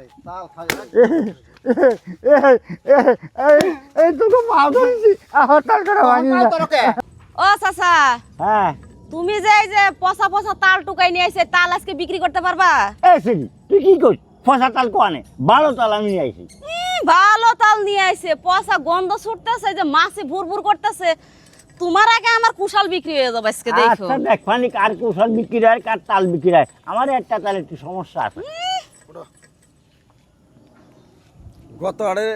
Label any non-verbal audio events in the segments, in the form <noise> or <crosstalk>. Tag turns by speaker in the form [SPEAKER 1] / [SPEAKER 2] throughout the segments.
[SPEAKER 1] <laughs> ও চাচা
[SPEAKER 2] হ্যাঁ।
[SPEAKER 1] তুমি যে এই যে পচা পচা তাল টুকাই নিয়ে এসে তাল আজকে বিক্রি করতে পারবা?
[SPEAKER 2] এ সিরি তুই কি করিস ফসা তাল কোয়ানে? ভালো তাল আমি নিয়ে আইছি।
[SPEAKER 1] ভালো তাল নিয়ে আইছে পচা গন্ধ ছুটতেছে যে মাছে ভুর ভুর করতেছে। তোমার আগে আমার কুশাল বিক্রি হয়ে যাবে আজকে দেখো।
[SPEAKER 2] আচ্ছা দেখ ফানি কার কৌশল বিক্রি হয় কার তাল বিক্রি হয়? আমার একটা তাল একটু সমস্যা আছে।
[SPEAKER 3] গত আড়ে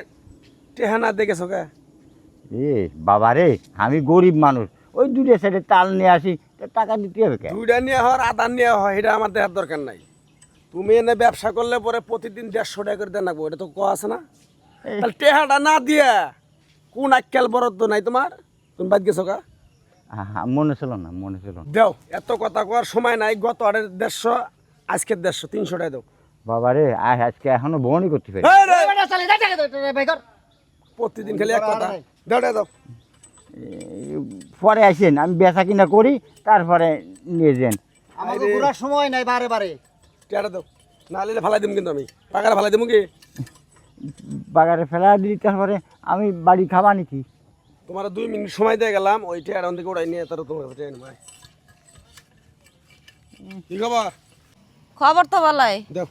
[SPEAKER 3] টেহানা দেখেছ কে?
[SPEAKER 2] এ বাবা রে আমি গরিব মানুষ। ওই দুটো সাইডে তাল নিয়ে আসি টাকা দিতে হবে কে
[SPEAKER 3] দুইটা নিয়ে হয় আদান নিয়ে হয় এটা আমার দেওয়ার দরকার নাই। তুমি এনে ব্যবসা করলে পরে প্রতিদিন দেড়শো টাকা করে দেন এটা তো কোয়া আছে না? তাহলে টেহাটা না দিয়ে কোন আক্কেল বরাদ্দ নাই তোমার? তুমি বাদ গেছো কা?
[SPEAKER 2] মনে ছিল না মনে ছিল
[SPEAKER 3] দেও এত কথা কওয়ার সময় নাই গত আড়ে দেড়শো আজকের দেড়শো তিনশো টাকা দেও।
[SPEAKER 2] বাবা রে আজ আজকে এখনও বহনই করতে পারি।
[SPEAKER 3] প্রতিদিন খালি এক কথা দেও। দেও
[SPEAKER 2] পরে আসেন আমি বেচা কিনা করি তারপরে নিয়ে যান।
[SPEAKER 4] আমাকে ঘোরার সময় নাই বারে বারে।
[SPEAKER 3] টেহাটা দাও। না নিলে ফালাই দিম কিন্তু আমি। টাকাটা ফালাই দিবো কি?
[SPEAKER 2] বাগারে ফেলা দিই তারপরে আমি বাড়ি খাবা নাকি?
[SPEAKER 3] তোমার দুই মিনিট সময় দিয়ে গেলাম ওই টেহাটা থেকে ওড়াই নিয়ে তার তোমার কাছে ভাই কি খবর?
[SPEAKER 1] খবর তো
[SPEAKER 3] দাও দাও।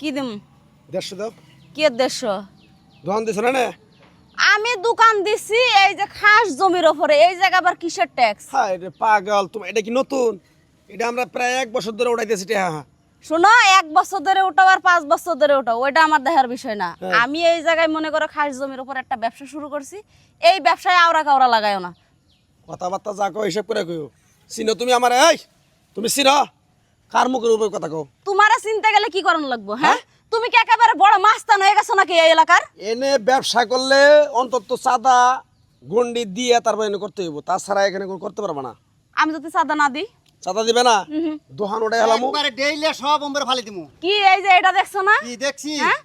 [SPEAKER 1] কি দিম?
[SPEAKER 3] দেড়শো দাও।
[SPEAKER 1] কি দেড়শো?
[SPEAKER 3] দোকান দিছো না না?
[SPEAKER 1] আমি দোকান দিছি এই যে খাস জমির ওপরে এই জায়গা আবার কিসের ট্যাক্স
[SPEAKER 3] হ্যাঁ এটা পাগল তুমি এটা কি নতুন? এটা আমরা প্রায় এক বছর ধরে উড়াইতেছি টেহা হ্যাঁ।
[SPEAKER 1] শোনো এক বছর ধরে উঠাও আর পাঁচ বছর ধরে উঠাও ওইটা আমার দেখার বিষয় না। আমি এই জায়গায় মনে করো খাস জমির উপর একটা ব্যবসা শুরু করছি এই ব্যবসায় আওরা কাওরা লাগায়ও না।
[SPEAKER 3] কথাবার্তা যা কো হিসাব করে কইও। চিনো তুমি আমার এই তুমি চিনো কার মুখের উপর কথা কও?
[SPEAKER 1] চিনতে গেলে কি করানো লাগবো হ্যাঁ? তুমি কি একেবারে বড় মাস্তান হয়ে গেছো নাকি এই এলাকার?
[SPEAKER 3] এনে ব্যবসা করলে অন্তত চাঁদা গন্ডি দিয়ে তারপর এনে করতে হইব। তাছাড়া এখানে কোনো করতে পারবে না।
[SPEAKER 1] আমি যদি চাঁদা না দিই?
[SPEAKER 3] চাঁদা দিবে না? দোকান ওটাই হলাম।
[SPEAKER 4] একবারে ডেইলে সব অম্বরে ফালি দিমু।
[SPEAKER 1] কি এই যে এটা দেখছ না?
[SPEAKER 4] কি দেখছি?
[SPEAKER 1] হ্যাঁ?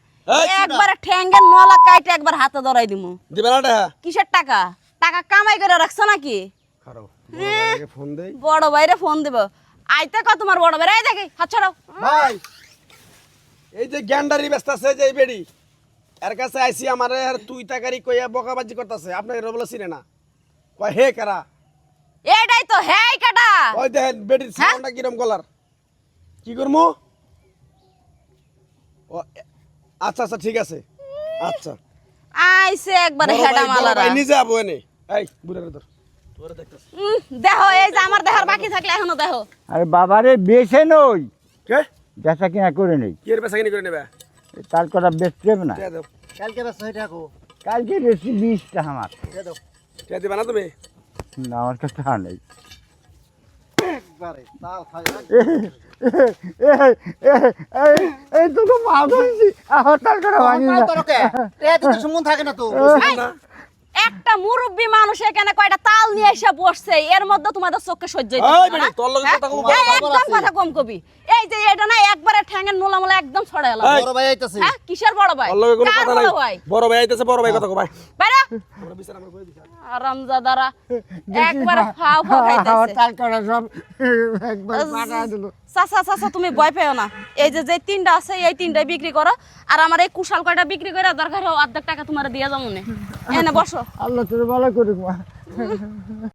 [SPEAKER 1] একবারে ঠ্যাঙ্গের নলা কাইটে একবার হাতে ধরাই দিমু।
[SPEAKER 3] দিবে না টেহা
[SPEAKER 1] কিসের টাকা? টাকা কামাই করে রাখছো নাকি?
[SPEAKER 3] খারাপ।
[SPEAKER 1] হ্যাঁ। বড় ভাইরে ফোন দেব। আইতে ক তোমার বড় এই দেখি হাত ছাড়াও
[SPEAKER 3] ভাই এই যে গ্যান্ডারি ব্যস্ত আছে যে বেড়ি এর কাছে আইসি আমার আর তুই তাকারি কইয়া বকাবাজি করতেছে। আপনাকে এটা চিনে না। কয় হে কারা?
[SPEAKER 1] এটাই তো হ্যাঁ কাটা।
[SPEAKER 3] ওই দেখেন বেডির সাউন্ডটা কিরম গলার? কি করব ও আচ্ছা আচ্ছা ঠিক আছে। আচ্ছা।
[SPEAKER 1] আইছে একবার হেডা মালারা
[SPEAKER 3] নিজে আবু এনে। এই বুড়ার ধর।
[SPEAKER 1] দেখো এই যে আমার দেহার বাকি থাকলে এখনও দেখো।
[SPEAKER 2] আরে বাবা রে বেছে নই।
[SPEAKER 3] কে?
[SPEAKER 2] বেচা কিনা করে নেই।
[SPEAKER 3] কি এর পেশা কিনে করে নেবে?
[SPEAKER 2] তার কথা বেচতে হবে না।
[SPEAKER 4] কালকে ব্যস্ত হয়ে থাকো
[SPEAKER 2] কালকে বেশি বিষটা আমার।
[SPEAKER 4] দিয়ে
[SPEAKER 3] দিবা? না তুমি?
[SPEAKER 2] না আমার কাছে আর নেই।
[SPEAKER 4] একবারে তাও থাকে
[SPEAKER 2] এই তোকে মা বলছি হরতাল করে ভাঙি না।
[SPEAKER 4] এ তো সুমন থাকে না তো।
[SPEAKER 3] না?
[SPEAKER 1] একটা মুরব্বী মানুষ এখানে কয়টা তাল নিয়ে এসে বসছে এর মধ্যে তোমাদের চোখে সহ্য হইতেছে না,
[SPEAKER 3] তোর লগে
[SPEAKER 1] হ্যাঁ?
[SPEAKER 3] কথা কম
[SPEAKER 1] এই একদম কথা কম কবি। এই যে এটা না একবারে ঠ্যাঙ্গের নোলা মোলা একদম ছড়াই এলাম।
[SPEAKER 3] এই,
[SPEAKER 4] বড় ভাই আইতাছে।
[SPEAKER 1] হ্যাঁ? কিসের বড় ভাই?
[SPEAKER 3] ওর লগে কোনো
[SPEAKER 1] কার
[SPEAKER 3] কথা নাই।
[SPEAKER 1] বড় ভাই?
[SPEAKER 3] বড় ভাই আইতেছে বড় ভাই কথা কো ভাই।
[SPEAKER 1] বাইরে।
[SPEAKER 3] আমরা বিচার আমরা কই দিছি।
[SPEAKER 1] আরামজাদারা একবারে ফাও ফাও খাইতেছে।
[SPEAKER 2] হরতাল করে সব একবার পাঠা দিল।
[SPEAKER 1] চাচা চাচা তুমি ভয় পেও না। এই যে যে তিনটা আছে, এই তিনটাই বিক্রি করো। আর আমার এই কুশাল কয়টা বিক্রি করে দরকার হয়, অর্ধেক টাকা তোমার দিয়ে যাব এনে বসো।
[SPEAKER 2] আল্লাহ তোর ভালো করুক, মা।